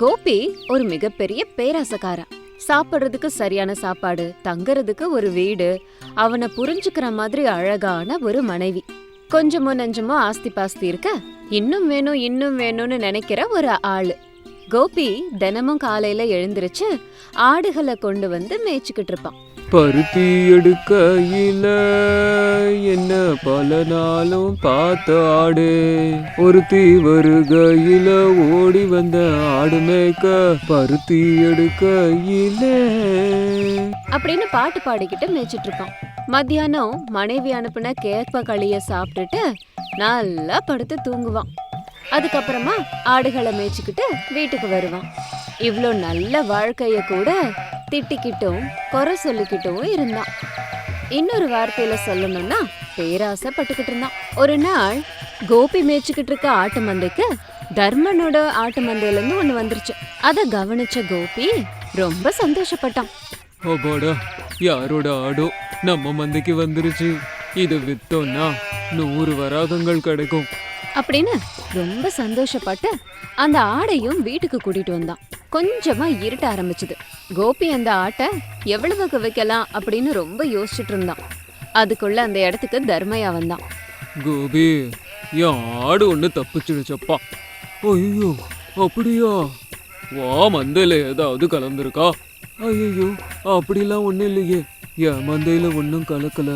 கோபி ஒரு மிகப்பெரிய பேராசக்காரன். சாப்பிடுறதுக்கு சரியான சாப்பாடு தங்குறதுக்கு ஒரு வீடு அவனை புரிஞ்சுக்கிற மாதிரி அழகான ஒரு மனைவி. கொஞ்சமோ நஞ்சமோ ஆஸ்தி பாஸ்தி இருக்க இன்னும் வேணும் இன்னும் வேணும்னு நினைக்கிற ஒரு ஆளு. கோபி தினமும் காலையில எழுந்திருச்சு ஆடுகளை கொண்டு வந்து மேய்ச்சிக்கிட்டு இருப்பான். பருத்தி எடுக்கையில் என்ன பல நாளும் பார்த்த ஆடு. ஒருத்தி வருகையில ஓடி வந்த ஆடு மேய்க்க பருத்தி எடுக்கையில். அப்படின்னு பாட்டு பாடிக்கிட்டு மேய்ச்சிட்டு இருப்பான் மத்தியானம் மனைவி அனுப்பின கேப்ப களிய சாப்பிட்டுட்டு நல்லா படுத்து தூங்குவான். அதுக்கப்புறமா ஆடுகளை மேய்ச்சிக்கிட்டு வீட்டுக்கு வருவான். இவ்வளோ நல்ல வாழ்க்கைய கூட திட்டிக்கிட்டும் குறை சொல்லிக்கிட்டும் இருந்தான். இன்னொரு வார்த்தையில சொல்லணும்னா பேராசைப்பட்டுக்கிட்டு இருந்தான். ஒரு நாள் கோபி மேய்ச்சிக்கிட்டு இருக்க ஆட்டு மந்தைக்கு தர்மனோட ஆட்டு மந்தையில இருந்து ஒண்ணு வந்துருச்சு. அத கவனிச்ச கோபி ரொம்ப சந்தோஷப்பட்டான். அப்பாடா யாரோட ஆடோ நம்ம மந்தைக்கு வந்துருச்சு. இது வித்தோம்னா நூறு வராகங்கள் கிடைக்கும். அப்படின்னு ரொம்ப சந்தோஷப்பட்டு அந்த ஆடையும் வீட்டுக்கு கூட்டிட்டு வந்தான். கொஞ்சமா இருட்ட ஆரம்பிச்சது. கோபி அந்த ஆட்டை எவ்வளவுக்கு வைக்கலாம் அப்படின்னு ரொம்ப யோசிச்சுட்டு இருந்தான். அதுக்குள்ள அந்த இடத்துக்கு தர்மையா வந்தான். கோபி என் ஆடு ஒன்று தப்பிச்சிடுச்சப்பா. ஐயோ அப்படியா? வா மந்தையில ஏதாவது கலந்துருக்கா? ஐயோ அப்படிலாம் ஒன்றும் இல்லையே. என் மந்தையில ஒன்றும் கலக்கல.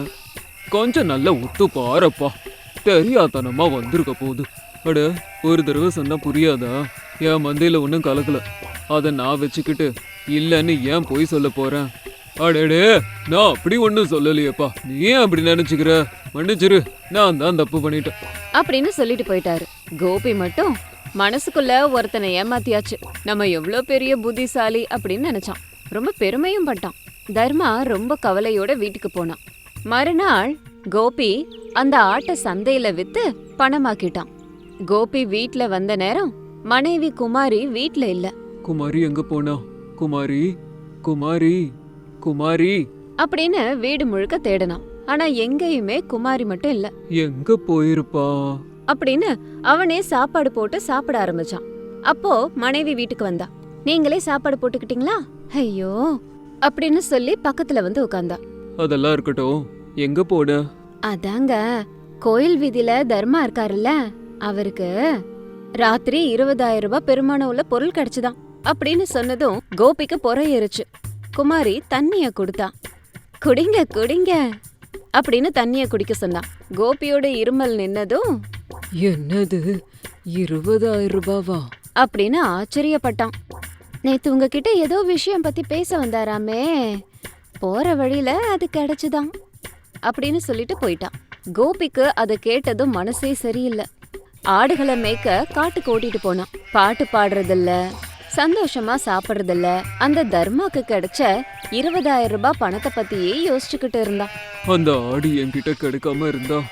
கொஞ்சம் நல்லா உத்து பாரப்பா. தெரியாதனமா வந்திருக்க போகுது. அட ஒரு தடவை சொன்னா புரியாதா? என் மந்தையில ஒன்றும் கலக்கல. அதை நான் வச்சுக்கிட்டு இல்லைன்னு ஏன் போய் சொல்ல போறேன் அடடே நான் அப்படி ஒன்றும் சொல்லலையேப்பா. நீ ஏன் அப்படி நினைச்சுக்கிற? மன்னிச்சிரு நான் தான் தப்பு பண்ணிட்டேன். அப்படின்னு சொல்லிட்டு போயிட்டாரு. கோபி மட்டும் மனசுக்குள்ள ஒருத்தனை ஏமாத்தியாச்சு. நம்ம எவ்வளோ பெரிய புத்திசாலி அப்படின்னு நினைச்சான். ரொம்ப பெருமையும் பட்டான். தர்மா ரொம்ப கவலையோட வீட்டுக்கு போனான். மறுநாள் கோபி அந்த ஆட்டை சந்தையில வித்து பணமாக்கிட்டான். கோபி வீட்ல வந்த நேரம் மனைவி குமாரி வீட்ல இல்ல. குமாரி எங்க போனா? குமாரி குமாரி குமாரி. அப்படின்னு வீடு முழுக்க தேடினான். ஆனா எங்கேயுமே குமாரி மட்டும் இல்ல. எங்க போயிருப்பா? அப்படின்னு அவனே சாப்பாடு போட்டு சாப்பிட ஆரம்பிச்சான். அப்போ மனைவி வீட்டுக்கு வந்தா. நீங்களே சாப்பாடு போட்டுக்கிட்டீங்களா? ஐயோ அப்படின்னு சொல்லி பக்கத்துல வந்து உட்கார்ந்தா அதெல்லாம் இருக்கட்டும். எங்க போன? அதாங்க கோயில் வீதியில தர்மா இருக்காருல்ல அவருக்கு ராத்திரி இருபதாயிரம் ரூபாய் பெருமானம் உள்ள பொருள் கிடைச்சுதான். அப்படின்னு சொன்னதும் கோபிக்கு பொறையேறுச்சு. குமாரி தண்ணிய கொடுத்தா. குடிங்க குடிங்க அப்படின்னு தண்ணிய குடிக்க சொன்னான் கோபியோட இருமல் நின்னதும் என்னது? இருபதாயிரம் ரூபாவா? அப்படின்னு ஆச்சரியப்பட்டான். நேத்து உங்ககிட்ட ஏதோ விஷயம் பத்தி பேச வந்தாராமே. போற வழியில அது கிடைச்சுதான் அப்படின்னு சொல்லிட்டு போயிட்டான். கோபிக்கு அதை கேட்டதும் மனசே சரியில்லை. ஆடுகளை மேய்க்க காட்டுக்கு ஓட்டிட்டு போனான். பாட்டு பாடுறதில்ல. சந்தோஷமா சாப்பிடுறதில்ல. அந்த தர்மாக்கு கிடைச்ச இருபதாயிரம் ரூபாய் பணத்தை பத்தியே யோசிச்சுக்கிட்டு இருந்தான். அந்த ஆடு என்கிட்ட கிடைக்காம இருந்தா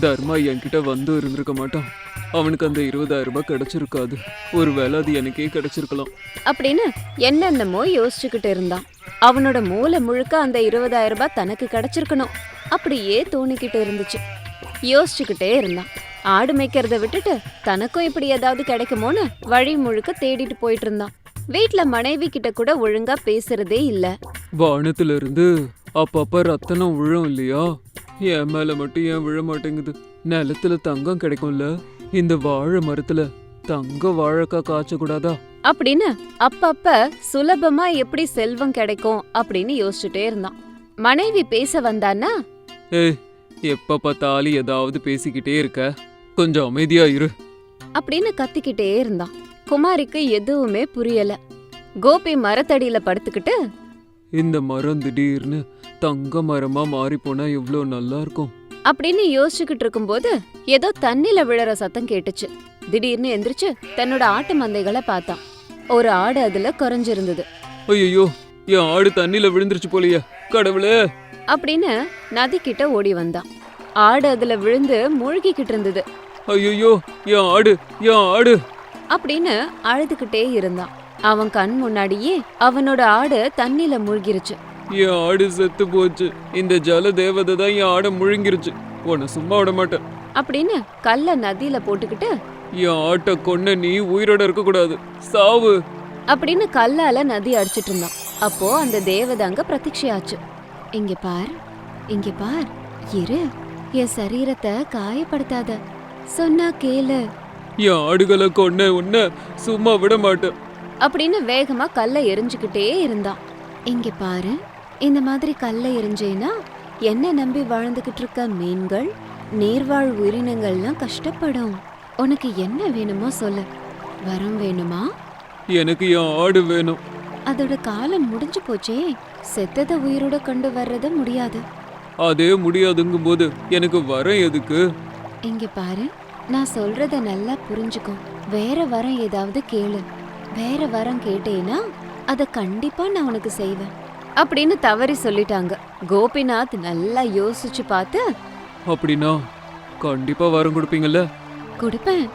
தர்மா என்கிட்ட வந்து இருந்திருக்க மாட்டான். அவனுக்கு அந்த இருபதாயிரம் ரூபாய் கிடைச்சிருக்காது. ஒருவேளை அது எனக்கே கிடைச்சிருக்கலாம். அப்படின்னு என்னென்னமோ யோசிச்சுக்கிட்டு இருந்தான். அவனோட மூளை முழுக்க அந்த இருபதாயிரம் ரூபாய் தனக்கு கிடைச்சிருக்கணும். அப்படியே தோணிக்கிட்டு இருந்துச்சு. யோசிச்சுக்கிட்டே இருந்தான். ஆடு மேய்க்கிறத விட்டுட்டு தனக்கும் இப்படி ஏதாவது கிடைக்குமோன்னு வழி முழுக்க தேடிட்டு போயிட்டு இருந்தான். வீட்ல மனைவி கிட்ட கூட ஒழுங்கா பேசுறதே இல்ல. வானத்துல இருந்து அப்பப்ப ரத்தனம் விழும் இல்லையா? என் மேல மட்டும் ஏன் விழ மாட்டேங்குது? நிலத்துல தங்கம் கிடைக்கும்ல? இந்த வாழை மரத்துல தங்க வாழைக்காய் காய்ச்ச கூடாதா அப்படின்னு அப்பப்ப சுலபமா எப்படி செல்வம் கிடைக்கும் அப்படின்னு யோசிச்சுட்டே இருந்தான். மனைவி பேச வந்தான்னா ஏய் எப்ப பார்த்தாலும் ஏதாவது பேசிக்கிட்டே இருக்க. கொஞ்சம் அமைதியா இரு. அப்படின்னு கத்திக்கிட்டே இருந்தான். குமாரிக்கு எதுவுமே புரியல. கோபி மரத்தடியில படுத்துக்கிட்டு இந்த மரம் திடீர்னு தங்க மரமா மாறி போனா எவ்வளோ நல்லா இருக்கும். அப்படின்னு யோசிச்சுக்கிட்டு இருக்கும்போது ஏதோ தண்ணில விழற சத்தம் கேட்டுச்சு. திடீர்னு எந்திரிச்சு தன்னோட ஆட்டு மந்தைகளை பார்த்தான். ஒரு ஆடு அதுல குறைஞ்சிருந்தது. ஐயோ என் ஆடு தண்ணியில விழுந்துருச்சு போலியே கடவுளே. அப்படின்னு நதி கிட்ட ஓடி வந்தான். ஆடு அதுல விழுந்து மூழ்கிக்கிட்டு இருந்தது. ஐயோ என் ஆடு என் ஆடு. அப்படின்னு அழுதுகிட்டே இருந்தான். அவன் கண் முன்னாடியே அவனோட ஆடு தண்ணில மூழ்கிருச்சு. என் ஆடு செத்து போச்சு. இந்த ஜல தேவதை தான் என் ஆடை முழுங்கிருச்சு. உன்னை சும்மா விட மாட்டேன். அப்படின்னு கல்ல நதியில போட்டுக்கிட்டு என் ஆட்டை கொன்ன நீ உயிரோட இருக்க கூடாது சாவு. அப்படின்னு கல்லால நதி அடிச்சிட்டு இருந்தான். அப்போ அந்த தேவதை அங்க பிரத்யட்சையாச்சு. இங்க பார் இங்க பார். இரு. என் சரீரத்தை காயப்படுத்தாத. சொன்னா கேளு. என் ஆடுகளை கொன்ன உன்ன சும்மா விட மாட்டேன். அப்படின்னு வேகமா கல்லை எரிஞ்சுக்கிட்டே இருந்தான் இங்க பாரு இந்த மாதிரி கல்லை எரிஞ்சேனா என்ன நம்பி வாழ்ந்துகிட்டு இருக்க மீன்கள் நீர்வாழ் உயிரினங்கள்லாம் கஷ்டப்படும். உனக்கு என்ன வேணுமோ சொல்லு. வரம் வேணுமா? எனக்கு என் ஆடு வேணும். அதோட காலம் முடிஞ்சு போச்சே. செத்தத உயிரோட கொண்டு வர்றது முடியாது. அதே முடியாதுங்கும் போது எனக்கு வரம் எதுக்கு? இங்க பாரு நான் சொல்றத நல்லா புரிஞ்சுக்கோ. வேற வரம் ஏதாவது கேளு. வேற வரம் கேட்டேனா அத கண்டிப்பா நான் உனக்கு செய்வேன். அப்படின்னு தவறி சொல்லிட்டாங்க. கோபிநாத் நல்லா யோசிச்சு பார்த்து அப்படின்னா கண்டிப்பா வரம் கொடுப்பீங்கல்ல? கொடுப்பேன்.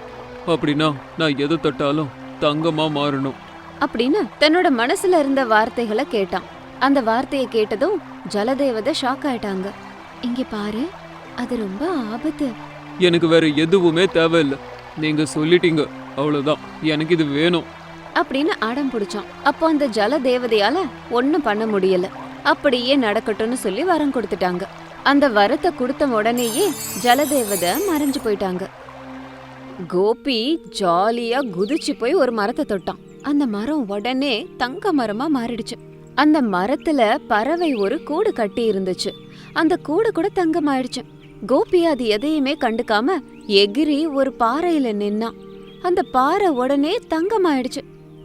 அப்படின்னா நான் எதை தொட்டாலும் தங்கமா மாறணும். அப்படின்னு தன்னோட மனசுல இருந்த வார்த்தைகளை கேட்டான். அந்த வார்த்தையை கேட்டதும் ஜலதேவதை ஷாக் ஆயிட்டாங்க. இங்க பாரு அது ரொம்ப ஆபத்து. எனக்கு வேற எதுவுமே தேவையில்லை. நீங்க சொல்லிட்டீங்க அவ்வளவுதான். எனக்கு இது வேணும். அப்படின்னு அடம் பிடிச்சான். அப்போ அந்த ஜல தேவதையால ஒண்ணும் பண்ண முடியல. அப்படியே நடக்கட்டும்னு சொல்லி வரம் கொடுத்துட்டாங்க. அந்த வரத்தை கொடுத்த உடனேயே ஜலதேவதை மறைஞ்சு போயிட்டாங்க. கோபி ஜாலியா குதிச்சு போய் ஒரு மரத்தை தொட்டான். அந்த மரம் உடனே தங்க மரமா மாறிடுச்சு. அந்த மரத்துல பறவை ஒரு கூடு கட்டி இருந்துச்சு. அந்த கூடு கூட தங்கமாயிடுச்சு. கோபி அது எதையுமே கண்டுக்காம எகிரி ஒரு பாறையில நின்னான் அந்த பாறை உடனே தங்கமாயிடுச்சு.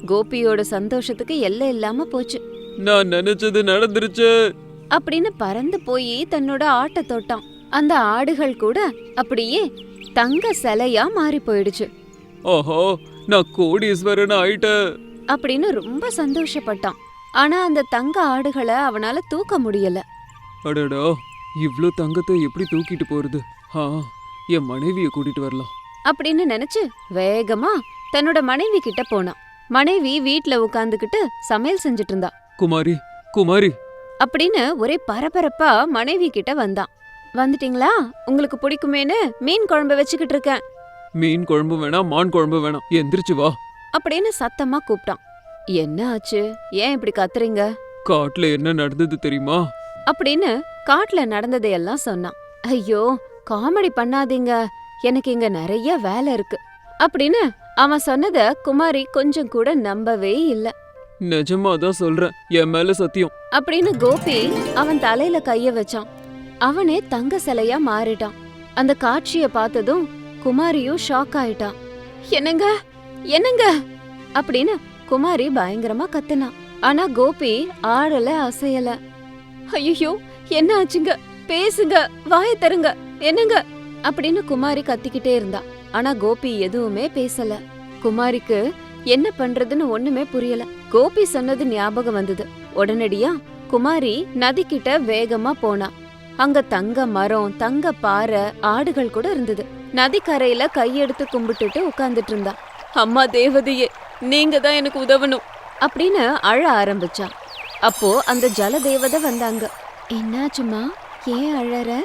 கோபியோட சந்தோஷத்துக்கு எல்லை இல்லாம போச்சு. நான் நினைச்சது நடந்துருச்சு. அப்படின்னு பறந்து போய் தன்னோட ஆட்டை தொட்டான். அந்த ஆடுகள் கூட அப்படியே தங்க சிலையா மாறி போயிடுச்சு. ஓஹோ நான் கோடீஸ்வரன் ஆயிட்டேன். அப்படின்னு ரொம்ப சந்தோஷப்பட்டான். ஆனா அந்த தங்க ஆடுகளை அவனால தூக்க முடியல. அடடா. இவ்ளோ தங்கத்தை எப்படி தூக்கிட்டு போறது? ஆ என் மனைவியை கூட்டிட்டு வரலாம். அப்படின்னு நினைச்சு வேகமா தன்னோட மனைவி கிட்ட போனான் மனைவி வீட்ல உட்காந்துக்கிட்டு சமையல் செஞ்சுட்டு இருந்தா. குமாரி குமாரி. அப்படின்னு ஒரே பரபரப்பா மனைவி கிட்ட வந்தான் வந்துட்டீங்களா? உங்களுக்கு பிடிக்குமேன்னு மீன் குழம்பு வச்சுக்கிட்டு இருக்கேன். மீன் குழம்பு வேணாம் மான் குழம்பு வேணாம். எந்திரிச்சு வா. அப்படின்னு சத்தமா கூப்பிட்டான். என்ன ஆச்சு? ஏன் இப்படி கத்துறீங்க? காட்டுல என்ன நடந்தது தெரியுமா? அப்படின்னு காட்டுல நடந்ததையெல்லாம் சொன்னான். ஐயோ காமெடி பண்ணாதீங்க. எனக்கு இங்க நிறைய வேலை இருக்கு. அப்படின்னு அவன் சொன்னத குமாரி கொஞ்சம் கூட நம்பவே இல்ல. நிஜமா தான் சொல்றேன். என் மேல சத்தியம். அப்படின்னு கோபி அவன் தலையில கைய வச்சான். அவனே தங்க சிலையா மாறிட்டான். அந்த காட்சிய பார்த்ததும் குமாரியும் ஷாக் ஆயிட்டா என்னங்க? என்னங்க? அப்படின்னு குமாரி பயங்கரமா கத்துனா ஆனா கோபி ஆடல அசையல. ஐயோ என்ன ஆச்சுங்க? பேசுங்க வாய தருங்க. என்னங்க? அப்படின்னு குமாரி கத்திக்கிட்டே இருந்தா. ஆனா கோபி எதுவுமே பேசல. குமாரிக்கு என்ன பண்றதுன்னு ஒண்ணுமே புரியல. கோபி சொன்னது ஞாபகம் வந்தது. உடனடியா குமாரி நதிக்கிட்ட வேகமா போனா. அங்க தங்க மரம் தங்க பாறை ஆடுகள் கூட இருந்தது. நதிக்கரையில கையெடுத்து கும்பிட்டுட்டு உட்கார்ந்துட்டு இருந்தா. அம்மா தேவதையே நீங்க தான் எனக்கு உதவணும். அப்படின்னு அழ ஆரம்பிச்சா. அப்போ அந்த ஜல தேவதை வந்தாங்க. என்னாச்சுமா? ஏன் அழற?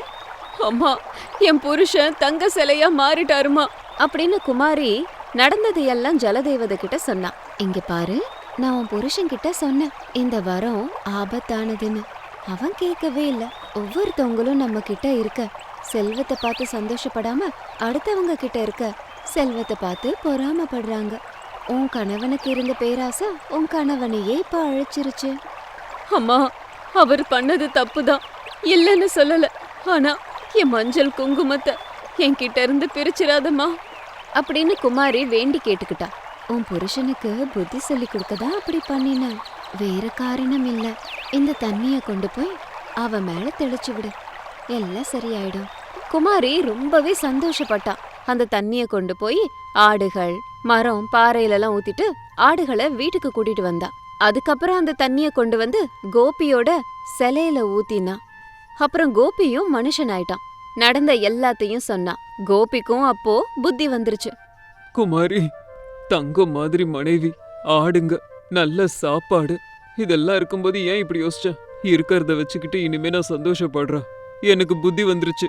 அம்மா என் புருஷன் தங்க சிலையா மாறிட்டாருமா. அப்படின்னு குமாரி நடந்ததையெல்லாம் ஜலதேவதை கிட்ட சொன்னா. இங்க பாரு நான் உன் புருஷன் கிட்ட சொன்னேன். இந்த வரம் ஆபத்தானதுன்னு. அவன் கேட்கவே இல்ல. ஒவ்வொருத்தவங்களும் நம்ம கிட்ட இருக்க. செல்வத்தை பார்த்து சந்தோஷப்படாம அடுத்தவங்க கிட்ட இருக்க. செல்வத்தை பார்த்து பொறாமப்படுறாங்க. உன் கணவனுக்கு இருந்த பேராசை உன் கணவனையே இப்ப அழைச்சிருச்சு. அம்மா அவர் பண்ணது தப்புதான். இல்லைன்னு சொல்லல. ஆனா என் மஞ்சள் குங்குமத்தை என்கிட்ட இருந்து பிரிச்சிடாதம்மா. அப்படின்னு குமாரி வேண்டி கேட்டுக்கிட்டா. உன் புருஷனுக்கு புத்தி சொல்லி கொடுக்கதான் அப்படி பண்ணின? வேற காரணம் இல்ல. இந்த தண்ணிய கொண்டு போய் அவ மேல தெளிச்சு விடு. எல்லாம் சரியாயிடும். குமாரி ரொம்பவே சந்தோஷப்பட்டா. அந்த தண்ணிய கொண்டு போய் ஆடுகள் மரம் பாறையிலலாம் ஊத்திட்டு ஆடுகளை வீட்டுக்கு கூட்டிட்டு வந்தா. அதுக்கப்புறம் அந்த தண்ணிய கொண்டு வந்து கோபியோட சிலையில ஊத்தினா. அப்புறம் கோபியும் மனுஷன் ஆயிட்டான் நடந்த எல்லாத்தையும் சொன்னான். கோபிக்கும் அப்போ புத்தி வந்துருச்சு. குமாரி தங்கம் மாதிரி மனைவி ஆடுங்க நல்ல சாப்பாடு. இதெல்லாம் இருக்கும்போது ஏன் இப்படி யோசிச்ச? இருக்கிறத வச்சுக்கிட்டு இனிமே நான் சந்தோஷப்படுறேன். எனக்கு புத்தி வந்துருச்சு.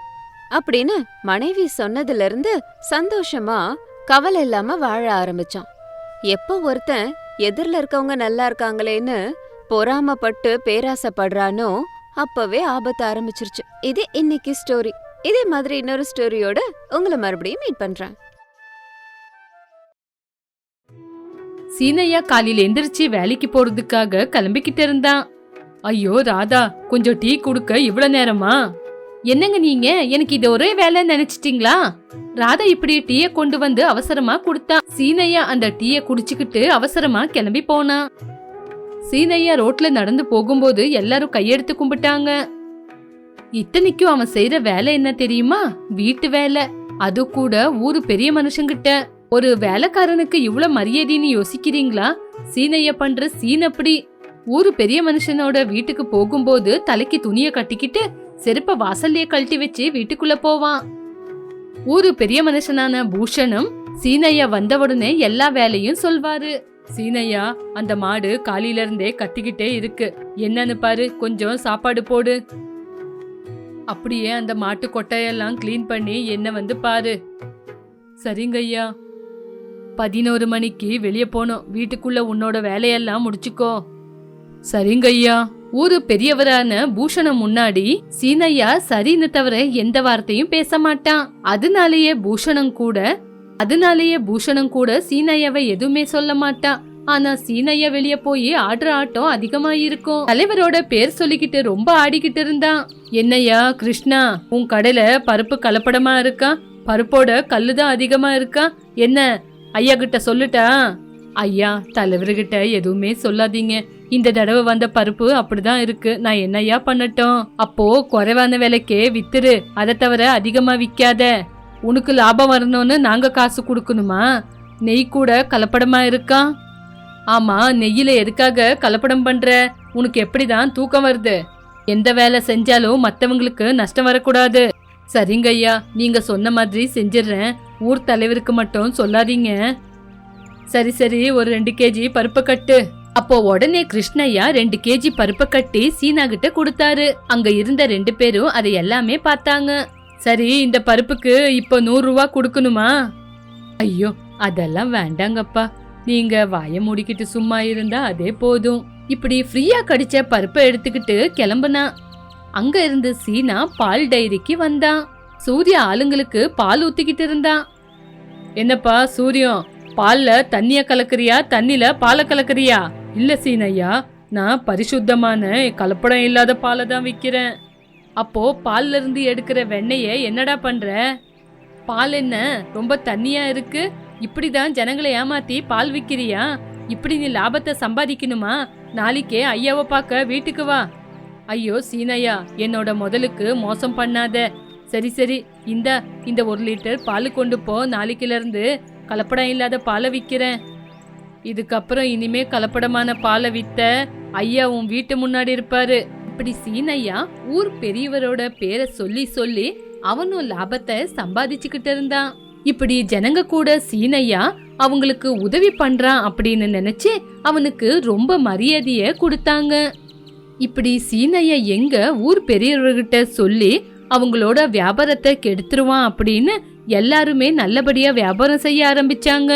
அப்படின்னு மனைவி சொன்னதுல இருந்து சந்தோஷமா கவலை இல்லாம வாழ ஆரம்பிச்சான். எப்போ ஒருத்தன் எதிரில் இருக்கவங்க நல்லா இருக்காங்களேன்னு பொறாமப்பட்டு பேராசைப்படுறானோ அப்பவே ஆபத்து ஆரம்பிச்சிருச்சு. இது இன்னைக்கு ஸ்டோரி இதே மாதிரி இன்னொரு ஸ்டோரியோட உங்களை மறுபடியும் மீட் பண்றேன். சீனையா காலையில எந்திரிச்சு வேலைக்கு போறதுக்காக கிளம்பிக்கிட்டு இருந்தான். ஐயோ ராதா கொஞ்சம் டீ குடுக்க இவ்வளவு நேரமா? என்னங்க நீங்க? எனக்கு இது ஒரே வேலை நினைச்சிட்டீங்களா? ராதா இப்படி டீய கொண்டு வந்து அவசரமா கொடுத்தா சீனையா அந்த டீய குடிச்சுக்கிட்டு அவசரமா கிளம்பி போனான் சீனையா ரோட்ல நடந்து போகும்போது எல்லாரும் கையெடுத்து கும்பிட்டாங்க. இத்தனைக்கும் அவன் செய்யற வேலை என்ன தெரியுமா? வீட்டு வேலை. அது கூட ஊரு பெரிய மனுஷங்கிட்ட. ஒரு வேலைக்காரனுக்கு இவ்வளவு மரியாதைன்னு யோசிக்கிறீங்களா? சீனைய பண்ற சீன் அப்படி. ஊரு பெரிய மனுஷனோட வீட்டுக்கு போகும்போது தலைக்கு துணிய கட்டிக்கிட்டு செருப்ப வாசல்லையே கழட்டி வச்சு வீட்டுக்குள்ள போவான். ஊரு பெரிய மனுஷனான பூஷணம் சீனையா வந்த உடனே எல்லா வேலையும் சொல்வாரு. சீனையா அந்த மாடு காலையில இருந்தே கத்திக்கிட்டே இருக்கு. என்னன்னு பாரு கொஞ்சம் சாப்பாடு போடு. அப்படியே அந்த மாட்டு கொட்டையெல்லாம் க்ளீன் பண்ணி என்ன வந்து பாரு. சரிங்க ஐயா. பதினோரு மணிக்கு வெளியே போனோம் வீட்டுக்குள்ள உன்னோட வேலையெல்லாம் முடிச்சுக்கோ. சரிங்க ஐயா. ஊரு பெரியவரான பூஷணம் முன்னாடி சீனையா சரின்னு தவிர எந்த வார்த்தையும் பேச மாட்டான். அதனாலேயே பூஷணம் கூட அதனாலேயே பூஷணம் கூட சீனையாவை எதுவுமே சொல்ல மாட்டான். ஆனா சீனையா வெளிய போய் ஆடுற ஆட்டம் அதிகமா இருக்கும் தலைவரோட பேர் சொல்லிக்கிட்டு ரொம்ப ஆடிக்கிட்டு இருந்தான். என்னய்யா கிருஷ்ணா உன் கடையில பருப்பு கலப்படமா இருக்கா? பருப்போட கல்லுதான் அதிகமா இருக்கா? என்ன ஐயா கிட்ட சொல்லுட்டா? ஐயா தலைவர்கிட்ட எதுவுமே சொல்லாதீங்க. இந்த தடவை வந்த பருப்பு அப்படிதான் இருக்கு. நான் என்னய்யா பண்ணட்டும்? அப்போ குறைவான விலைக்கே வித்துரு. அதை தவிர அதிகமா விற்காத உனக்கு லாபம் வரணும்னு நாங்க காசு கொடுக்கணுமா? நெய் கூட கலப்படமா இருக்கா? ஆமா நெய்யில எதுக்காக கலப்படம் பண்ற? உனக்கு எப்படிதான் தூக்கம் வருது? எந்த வேலை செஞ்சாலும் மற்றவங்களுக்கு நஷ்டம் வரக்கூடாது. சரிங்க ஐயா நீங்க சொன்ன மாதிரி செஞ்சிடுறேன். ஊர் தலைவருக்கு மட்டும் சொல்லாதீங்க. சரி சரி ஒரு ரெண்டு கேஜி பருப்பு கட்டு. அப்போ உடனே கிருஷ்ணய்யா ரெண்டு கேஜி பருப்பை கட்டி சீனா கிட்ட கொடுத்தாரு. அங்க இருந்த ரெண்டு பேரும் அதை எல்லாமே பார்த்தாங்க. சரி இந்த பருப்புக்கு இப்போ நூறு ரூபா கொடுக்கணுமா? ஐயோ அதெல்லாம் வேண்டாங்கப்பா. நீங்க வாய மூடிக்கிட்டு சும்மா இருந்தா அதே போதும். இப்படி ஃப்ரீயா கடிச்ச பருப்பை எடுத்துக்கிட்டு கிளம்புனா. அங்க இருந்து சீனா பால் டைரிக்கு வந்தான் சூர்யா ஆளுங்களுக்கு பால் ஊத்திக்கிட்டு இருந்தான் என்னப்பா சூரியம்? பால்ல தண்ணிய கலக்குறியா? தண்ணில பாலை கலக்குறியா? இல்ல சீனையா நான் பரிசுத்தமான கலப்படம் இல்லாத பாலை தான் விற்கிறேன் அப்போ பால்ல இருந்து எடுக்கிற வெண்ணெய என்னடா பண்ற? பால் என்ன ரொம்ப தண்ணியா இருக்கு? இப்படிதான் ஜனங்களை ஏமாத்தி பால் விற்கிறியா இப்படி நீ லாபத்தை சம்பாதிக்கணுமா? நாளைக்கே ஐயாவை பார்க்க வீட்டுக்கு வா. ஐயோ சீனையா என்னோட முதலுக்கு மோசம் பண்ணாத. சரி சரி இந்த இந்த ஒரு லிட்டர் பால் கொண்டு போ. நாளைக்கிலிருந்து கலப்படம் இல்லாத பாலை விற்கிறேன் இதுக்கப்புறம் இனிமே கலப்படமான பாலை வித்த ஐயா உன் வீட்டு முன்னாடி இருப்பாரு. இப்படி சீனையா ஊர் பெரியவரோட பேரை சொல்லி சொல்லி அவனும் லாபத்தை சம்பாதிச்சுக்கிட்டு இருந்தான். இப்படி ஜனங்க கூட சீனையா அவங்களுக்கு உதவி பண்றான் அப்படின்னு நினைச்சு அவனுக்கு ரொம்ப மரியாதைய கொடுத்தாங்க. இப்படி சீனையா எங்க ஊர் பெரியவர்கிட்ட சொல்லி அவங்களோட வியாபாரத்தை கெடுத்துருவான் அப்படின்னு எல்லாருமே நல்லபடியா வியாபாரம் செய்ய ஆரம்பிச்சாங்க.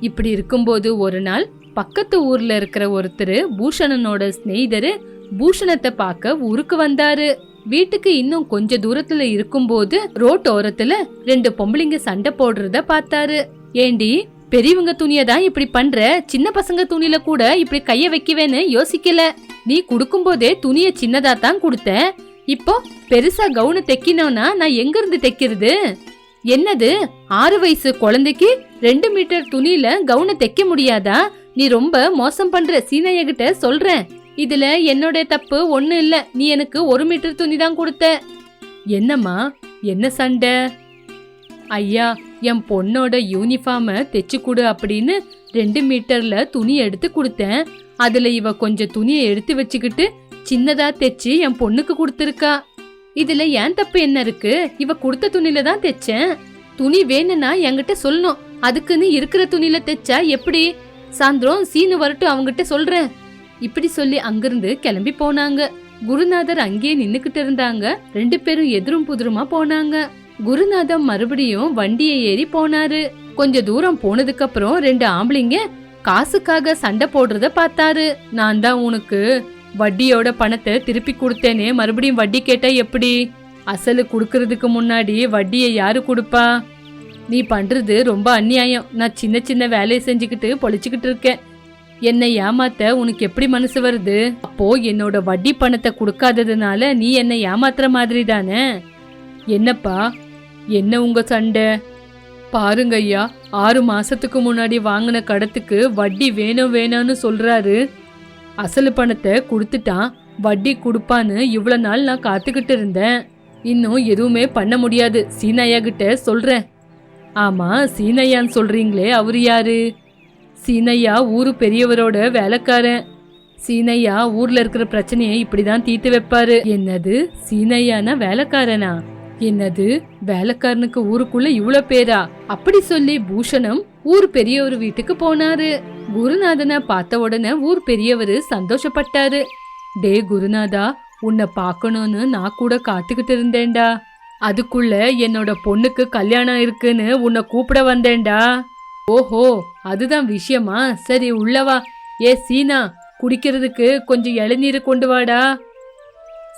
இப்படி இருக்கும்போது ஒரு நாள் பக்கத்து ஊர்ல இருக்கிற ஒருத்தர் பூஷணனோட ஸ்நேகிதர் பூஷணத்தை பார்க்க ஊருக்கு வந்தாரு. வீட்டுக்கு இன்னும் கொஞ்ச தூரத்துல இருக்கும்போது ரோட் ஓரத்துல ரெண்டு பொம்பளைங்க சண்டை போடுறத பார்த்தாரு. ஏண்டி பெரியவங்க துணியை தான் இப்படி பண்ற? சின்ன பசங்க துணியில கூட இப்படி கைய வைக்கவேன்னு யோசிக்கல. நீ கொடுக்கும்போதே துணியை சின்னதா தான் கொடுத்த இப்போ பெருசா கவுனு தைக்கணும்னா நான் எங்க இருந்து தைக்கிறது? என்னது? ஆறு வயசு குழந்தைக்கு ரெண்டு மீட்டர் துணியில கவுனை தைக்க முடியாதா? நீ ரொம்ப மோசம் பண்ற சீனைய கிட்ட சொல்றேன். இதுல என்னோட தப்பு ஒண்ணு இல்ல. நீ எனக்கு ஒரு மீட்டர் துணி தான் கொடுத்த. என்னம்மா? என்ன சண்டை? ஐயா என் பொண்ணோட யூனிஃபார்ம தைச்சு கொடு அப்படின்னு ரெண்டு மீட்டர்ல துணி எடுத்து கொடுத்தேன். அதுல இவ கொஞ்சம் துணியை எடுத்து வச்சுக்கிட்டு சின்னதா தைச்சு என் பொண்ணுக்கு கொடுத்துருக்கா. இதுல ஏன் தப்பு என்ன இருக்கு? இவ கொடுத்த துணியில தான் தைச்சேன். துணி வேணும்னா என்கிட்ட சொல்லணும். அதுக்குன்னு இருக்கிற துணியில தைச்சா எப்படி? சாயந்தரம் சீனு வரட்டும் அவங்கிட்ட சொல்றேன். இப்படி சொல்லி அங்கிருந்து கிளம்பி போனாங்க. குருநாதர் அங்கேயே நின்னுக்கிட்டு இருந்தாங்க. ரெண்டு பேரும் எதிரும் புதிருமா போனாங்க. குருநாதர் மறுபடியும் வண்டியை ஏறி போனாரு. கொஞ்ச தூரம் போனதுக்கு அப்புறம் ரெண்டு ஆம்பளைங்க காசுக்காக சண்டை போடுறத பார்த்தாரு. நான் தான் உனக்கு வட்டியோட பணத்தை திருப்பி கொடுத்தேனே மறுபடியும் வட்டி கேட்டா எப்படி? அசலு கொடுக்கறதுக்கு முன்னாடி வட்டியை யாரு கொடுப்பா? நீ பண்றது ரொம்ப அநியாயம். நான் சின்ன சின்ன வேலையை செஞ்சுக்கிட்டு பொழிச்சுக்கிட்டு இருக்கேன். என்னை ஏமாத்த உனக்கு எப்படி மனசு வருது? அப்போ என்னோட வட்டி பணத்தை கொடுக்காததுனால நீ என்னை ஏமாத்துற மாதிரி தானே? என்னப்பா? என்ன உங்க சண்டை? பாருங்க ஐயா ஆறு மாசத்துக்கு முன்னாடி வாங்கின கடத்துக்கு வட்டி வேணும் வேணும்னு சொல்றாரு. அசல் பணத்தை கொடுத்துட்டான். வட்டி கொடுப்பான்னு இவ்வளோ நாள் நான் காத்துக்கிட்டு இருந்தேன். இன்னும் எதுவுமே பண்ண முடியாது. சீனையா கிட்ட சொல்கிறேன் ஆமாம் சீனையான்னு சொல்கிறீங்களே அவர் யாரு? சீனையா ஊரு பெரியவரோட வேலைக்காரன். சீனையா ஊர்ல இருக்கிற பிரச்சனையை இப்படிதான் தீர்த்து வைப்பாரு. என்னது சீனையானா வேலைக்காரனா? என்னது வேலைக்காரனுக்கு ஊருக்குள்ள இவ்வளோ பேரா? அப்படி சொல்லி பூஷணம் ஊர் பெரியவர் வீட்டுக்கு போனாரு. குருநாதனை பார்த்த உடனே ஊர் பெரியவர் சந்தோஷப்பட்டாரு. டே குருநாதா உன்னை பார்க்கணும்னு நான் கூட காத்துக்கிட்டு இருந்தேன்டா. அதுக்குள்ள என்னோட பொண்ணுக்கு கல்யாணம் இருக்குன்னு உன்னை கூப்பிட வந்தேன்டா. ஓஹோ அதுதான் விஷயமா? சரி உள்ளவா ஏ சீனா குடிக்கிறதுக்கு கொஞ்சம் இளநீர் கொண்டு வாடா.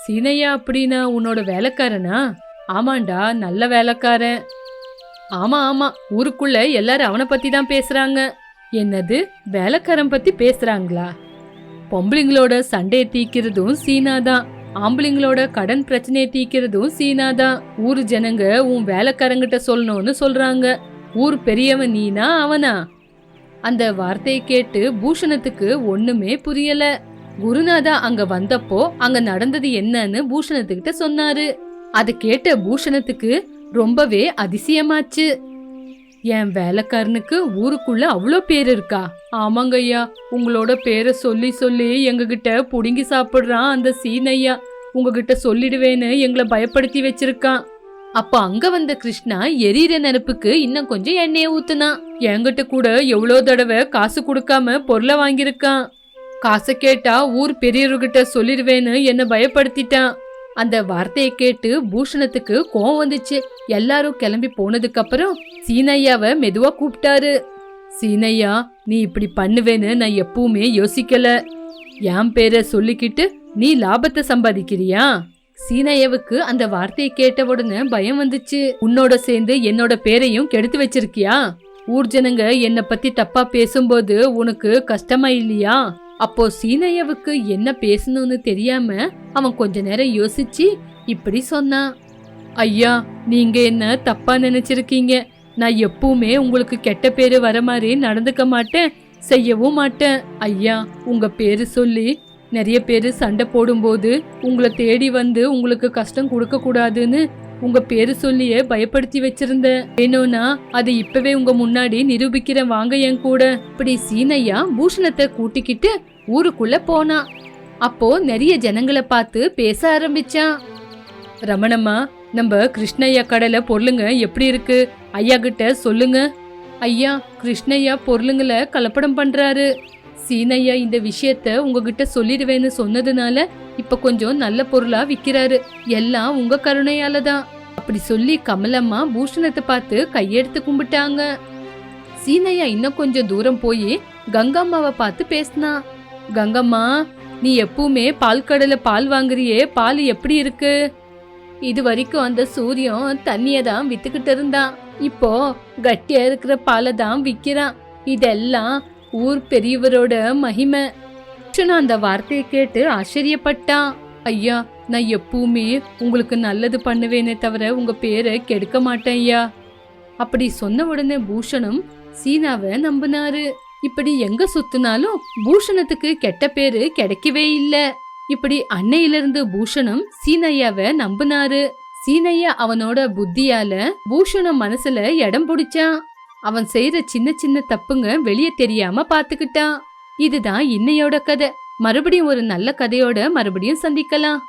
சீனையா அப்படின்னா உன்னோட வேலைக்காரனா? ஆமாண்டா நல்ல வேலைக்காரன். ஆமா ஆமா ஊருக்குள்ள எல்லாரும் அவனை பத்தி தான் பேசுறாங்க. என்னது வேலைக்காரன் பத்தி பேசுறாங்களா? பொம்பளைங்களோட சண்டையை தீக்கிறதும் சீனா தான் ஆம்பளைங்களோட கடன் பிரச்சனையை தீக்கிறதும் சீனா தான் ஊர் ஜனங்க உன் வேலைக்காரங்கிட்ட சொல்லணும்னு சொல்றாங்க. ஊர் பெரியவன் நீனா அவனா? அந்த வார்த்தையை கேட்டு பூஷணத்துக்கு ஒண்ணுமே புரியல. குருநாதா அங்க வந்தப்போ அங்க நடந்தது என்னன்னு பூஷணத்துக்கிட்ட சொன்னாரு. அதை கேட்ட பூஷணத்துக்கு ரொம்பவே அதிசயமாச்சு. என் வேலைக்காரனுக்கு ஊருக்குள்ள அவ்வளோ பேர் இருக்கா? ஆமாங்க ஐயா. உங்களோட பேரை சொல்லி சொல்லி எங்ககிட்ட புடுங்கி சாப்பிட்றான் அந்த சீனையா. உங்ககிட்ட சொல்லிடுவேன்னு எங்களை பயப்படுத்தி வச்சிருக்கான். அப்ப அங்க வந்த கிருஷ்ணா எரியற நெருப்புக்கு இன்னும் கொஞ்சம் எண்ணெயை ஊத்துனான் என்கிட்ட கூட எவ்வளோ தடவை காசு கொடுக்காம பொருளை வாங்கியிருக்கான். காசை கேட்டா ஊர் பெரியவர்கிட்ட சொல்லிடுவேன்னு என்ன பயப்படுத்திட்டான். அந்த வார்த்தையை கேட்டு பூஷணத்துக்கு கோவம் வந்துச்சு. எல்லாரும் கிளம்பி போனதுக்கு அப்புறம் சீனையாவை மெதுவா கூப்பிட்டாரு. சீனையா நீ இப்படி பண்ணுவேன்னு நான் எப்பவுமே யோசிக்கல. என் பேரை சொல்லிக்கிட்டு நீ லாபத்தை சம்பாதிக்கிறியா? சீனையாவுக்கு அந்த வார்த்தையை கேட்ட உடனே பயம் வந்துச்சு. உன்னோட சேர்ந்து என்னோட பேரையும் கெடுத்து வச்சிருக்கியா? ஊர் ஜனங்க என்னை பத்தி தப்பா பேசும்போது உனக்கு கஷ்டமா இல்லையா? அப்போ சீனையவுக்கு என்ன பேசணும்னு தெரியாம அவன் கொஞ்ச நேரம் யோசிச்சு இப்படி சொன்னான். ஐயா நீங்க என்ன தப்பா நினைச்சிருக்கீங்க? நான் எப்பவுமே உங்களுக்கு கெட்ட பேரு வர மாதிரி நடந்துக்க மாட்டேன் செய்யவும் மாட்டேன். ஐயா உங்க பேரு சொல்லி நிறைய பேர் சண்டை போடும்போது உங்களை தேடி வந்து உங்களுக்கு கஷ்டம் கொடுக்க கூடாதுன்னு உங்க பேரு சொல்லியே பயப்படுத்தி வச்சிருந்தேன் வேணும்னா அதை இப்பவே உங்க முன்னாடி நிரூபிக்கிறேன் வாங்க என் கூட. இப்படி சீனையா பூஷணத்தை கூட்டிக்கிட்டு ஊருக்குள்ள போனான் அப்போ நிறைய ஜனங்களை பார்த்து பேச ஆரம்பிச்சான். ரமணம்மா நம்ம கிருஷ்ணய்யா கடலை பொருளுங்க எப்படி இருக்கு? ஐயா கிட்ட சொல்லுங்க. ஐயா கிருஷ்ணய்யா பொருளுங்களை கலப்படம் பண்றாரு. சீனையா இந்த விஷயத்த உங்ககிட்ட சொல்லிடுவேன்னு சொன்னதுனால இப்ப கொஞ்சம் நல்ல பொருளா விக்கிறாரு. எல்லாம் உங்க கருணையால தான் அப்படி சொல்லி கமலம்மா பூஷணத்தை பார்த்து கையெடுத்து கும்பிட்டாங்க. சீனையா இன்னும் கொஞ்சம் தூரம் போய் கங்கம்மாவை பார்த்து பேசினா கங்கம்மா நீ எப்பவுமே பால் கடையில பால் வாங்குறியே பால் எப்படி இருக்கு? இது வரைக்கும் அந்த சூரியன் தண்ணியை தான் வித்துக்கிட்டு இருந்தான் இப்போ கட்டியா இருக்கிற பாலை தான் விற்கிறான் இதெல்லாம் ஊர் பெரியவரோட மகிமை. கிருஷ்ணன் அந்த வார்த்தையை கேட்டு ஆச்சரியப்பட்டான் ஐயா நான் எப்பவுமே உங்களுக்கு நல்லது பண்ணுவேனே தவிர உங்க பேரை கெடுக்க மாட்டேன் ஐயா. அப்படி சொன்ன உடனே பூஷணம் சீனாவை நம்பினாரு. இப்படி எங்க சுத்தினாலும் பூஷணத்துக்கு கெட்ட பேரு கிடைக்கவே இல்லை. இப்படி அன்னையிலிருந்து பூஷணம் சீனையாவை நம்பினாரு. சீனையா அவனோட புத்தியால பூஷணம் மனசுல இடம் பிடிச்சான். அவன் செய்யற சின்ன சின்ன தப்புங்க வெளியே தெரியாம பாத்துக்கிட்டான். இதுதான் இன்னையோட கதை. மறுபடியும் ஒரு நல்ல கதையோட மறுபடியும் சந்திக்கலாம்.